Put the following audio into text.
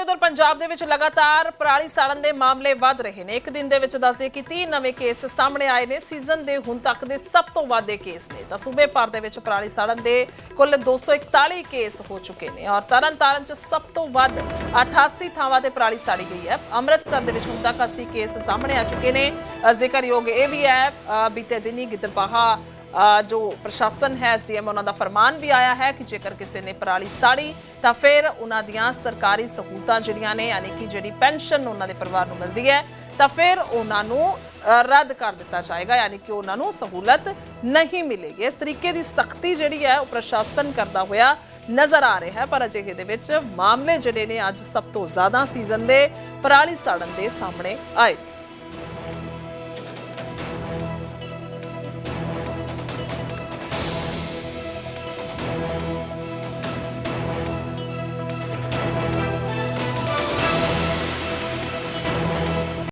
ਕਿ ਉਧਰ ਪੰਜਾਬ ਦੇ ਵਿੱਚ ਲਗਾਤਾਰ ਪਰਾਲੀ ਸਾੜਨ ਦੇ ਮਾਮਲੇ ਵੱਧ ਰਹੇ ਨੇ। ਇੱਕ ਦਿਨ ਦੇ ਵਿੱਚ ਦੱਸਦੇ ਕਿ 30 ਨਵੇਂ ਕੇਸ ਸਾਹਮਣੇ ਆਏ ਨੇ। ਸੀਜ਼ਨ ਦੇ ਹੁਣ ਤੱਕ ਦੇ ਸਭ ਤੋਂ ਵੱਧ ਕੇਸ ਨੇ। ਤਾਂ ਸੂਬੇ ਭਰ ਦੇ ਵਿੱਚ ਪਰਾਲੀ ਸਾੜਨ ਦੇ ਕੁੱਲ 241 ਕੇਸ ਹੋ ਚੁੱਕੇ ਨੇ ਔਰ ਤਰਨ ਤਾਰਨ ਚ ਸਭ ਤੋਂ ਵੱਧ 88 ਥਾਵਾਂ ਤੇ ਪਰਾਲੀ ਸਾੜੀ ਗਈ ਹੈ। ਅੰਮ੍ਰਿਤਸਰ ਦੇ ਵਿੱਚ ਹੁਣ ਤੱਕ 80 ਕੇਸ ਸਾਹਮਣੇ ਆ ਚੁੱਕੇ ਨੇ। ਜ਼ਿਕਰਯੋਗ ਇਹ ਵੀ ਹੈ ਅ, ਬੀਤੇ ਦਿਨੀ ਗਿੱਦੜਬਾਹਾ ਜੋ ਪ੍ਰਸ਼ਾਸਨ ਹੈ ਐਸਡੀਐਮ ਉਹਨਾਂ ਦਾ ਫਰਮਾਨ ਵੀ ਆਇਆ ਹੈ ਕਿ ਜੇਕਰ ਕਿਸੇ ਨੇ ਪਰਾਲੀ ਸਾੜੀ, ਤਾਂ ਫਿਰ ਉਹਨਾਂ ਦੀਆਂ ਸਰਕਾਰੀ ਸਹੂਲਤਾਂ ਜਿਹੜੀਆਂ ਨੇ, ਯਾਨੀ ਕਿ ਜਿਹੜੀ ਪੈਨਸ਼ਨ ਉਹਨਾਂ ਦੇ ਪਰਿਵਾਰ ਨੂੰ ਮਿਲਦੀ ਹੈ, ਤਾਂ ਫਿਰ ਉਹਨਾਂ ਨੂੰ ਰੱਦ ਕਰ ਦਿੱਤਾ ਜਾਏਗਾ, ਯਾਨੀ ਕਿ ਉਹਨਾਂ ਨੂੰ ਸਹੂਲਤ ਨਹੀਂ ਮਿਲੇਗੀ। ਇਸ ਤਰੀਕੇ ਦੀ ਸਖਤੀ ਜਿਹੜੀ ਹੈ, ਉਹ ਪ੍ਰਸ਼ਾਸਨ ਕਰਦਾ ਹੋਇਆ ਨਜ਼ਰ ਆ ਰਿਹਾ ਹੈ, ਪਰ ਅਜਿਹੇ ਦੇ ਵਿੱਚ ਮਾਮਲੇ ਜਿਹੜੇ ਨੇ, ਅੱਜ ਸਭ ਤੋਂ ਜ਼ਿਆਦਾ ਸੀਜ਼ਨ ਦੇ ਪਰਾਲੀ ਸਾੜਨ ਦੇ ਸਾਹਮਣੇ ਆਏ